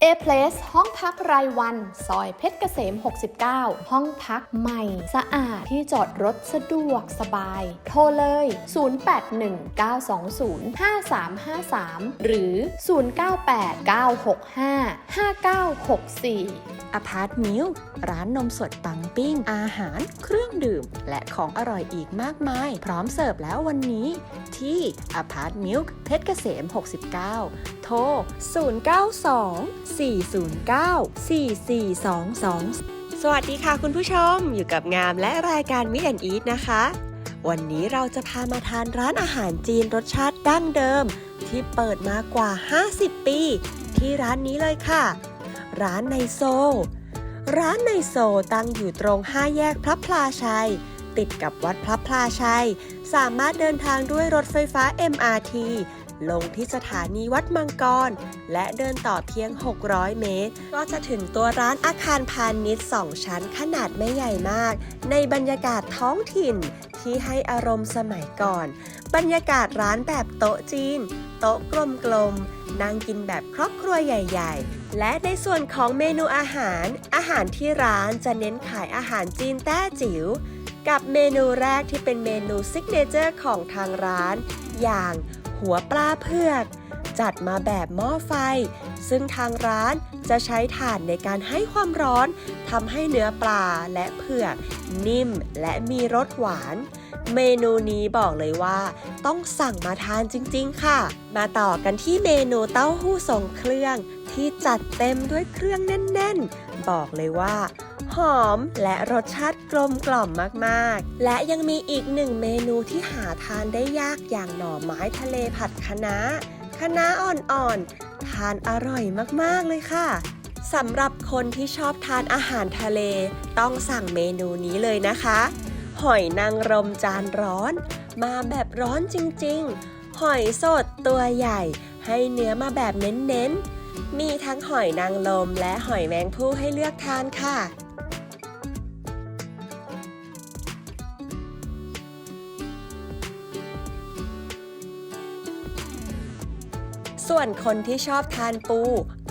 เอ Place ห้องพักรายวัน ซอยเพชรเกษม 69 ห้องพักใหม่ สะอาดที่จอดรถสะดวกสบาย โทรเลย 0819205353 หรือ 0989655964 อพาร์ตมิลร้านนมสดปังปิ้ง อาหาร เครื่องดื่ม และของอร่อยอีกมากมาย พร้อมเสิร์ฟแล้ววันนี้ที่อพาร์ตมิลเพชรเกษม 69 โทร 092-409-4422สวัสดีค่ะคุณผู้ชมอยู่กับงามและรายการมิแอนอีทนะคะ วันนี้เราจะพามาทานร้านอาหารจีนรสชาติดั้งเดิม ที่เปิดมากว่า 50 ปี ที่ร้านนี้เลยค่ะ ร้านในโซ ร้านในโซตั้งอยู่ตรง 5 แยกพระพลาชัย ติดกับวัดพระพลาชัย สามารถเดินทางด้วยรถไฟฟ้า MRT ลงที่สถานีวัดมังกร และเดินต่อเพียง 600 เมตร ก็จะถึงตัวร้านอาคารพาณิชย์ 2 ชั้นขนาดไม่ใหญ่มาก ในบรรยากาศท้องถิ่นที่ให้อารมณ์สมัยก่อน บรรยากาศร้านแบบโต๊ะจีน โต๊ะกลมๆ นั่งกินแบบครอบครัวใหญ่ ๆและในส่วนของเมนูอาหาร อาหารที่ร้านจะเน้นขายอาหารจีนแต้จิ๋ว กับเมนูแรกที่เป็นเมนูซิกเนเจอร์ของทางร้าน อย่าง หัวปลาเผือก จัดมาแบบหม้อไฟ ซึ่งทางร้านจะใช้ถ่านในการให้ความร้อนทำให้เนื้อปลาและเผือก นิ่มและมีรสหวาน เมนูนี้บอกเลยว่า ต้องสั่งมาทานจริง ๆ ค่ะ มาต่อกันที่เมนูเต้าหู้ทรงเครื่อง ที่จัดเต็มด้วยเครื่องแน่น ๆ บอกเลยว่าหอมและรสชาติกลมกล่อมมากๆ และยังมีอีกหนึ่งเมนูที่หาทานได้ยากอย่างหน่อไม้ทะเลผัดคะน้าคะน้าอ่อนๆ ทานอร่อยมากๆเลยค่ะสำหรับคนที่ชอบทานอาหารทะเล ต้องสั่งเมนูนี้เลยนะคะ หอยนางรมจานร้อน มาแบบร้อนจริงๆ หอยสดตัวใหญ่ ให้เนื้อมาแบบเน้นๆ มีทั้งหอยนางรมและหอยแมงผู้ให้เลือกทานค่ะ ส่วนคนที่ชอบทานปู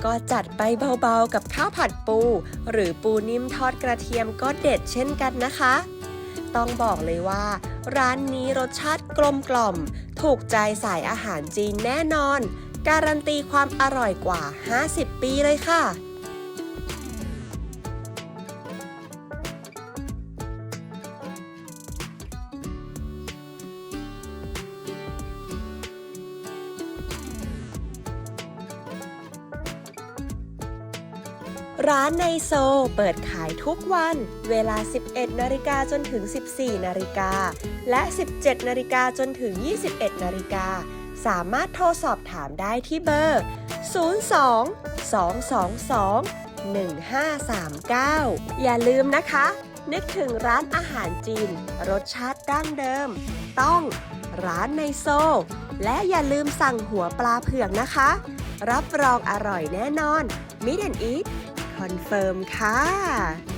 ก็จัดไปเบาๆกับข้าวผัดปู หรือปูนิ่มทอดกระเทียมก็เด็ดเช่นกันนะคะ ต้องบอกเลยว่า ร้านนี้รสชาติกลมกล่อม ถูกใจสายอาหารจีนแน่นอน การันตีความอร่อยกว่า 50 ปีเลยค่ะ ร้านในโซ เปิดขายทุกวัน เวลา 11 นาฬิกาจนถึง 14 นาฬิกา และ 17 นาฬิกาจนถึง 21 นาฬิกา สามารถโทรสอบถามได้ที่เบอร์ 02 222 1539 อย่าลืมนะคะ นึกถึงร้านอาหารจีน รสชาติดั้งเดิม ต้องร้านในโซ และอย่าลืมสั่งหัวปลาเผือกนะคะ รับรองอร่อยแน่นอนมิดนอีท อนเฟิร์มค่ะ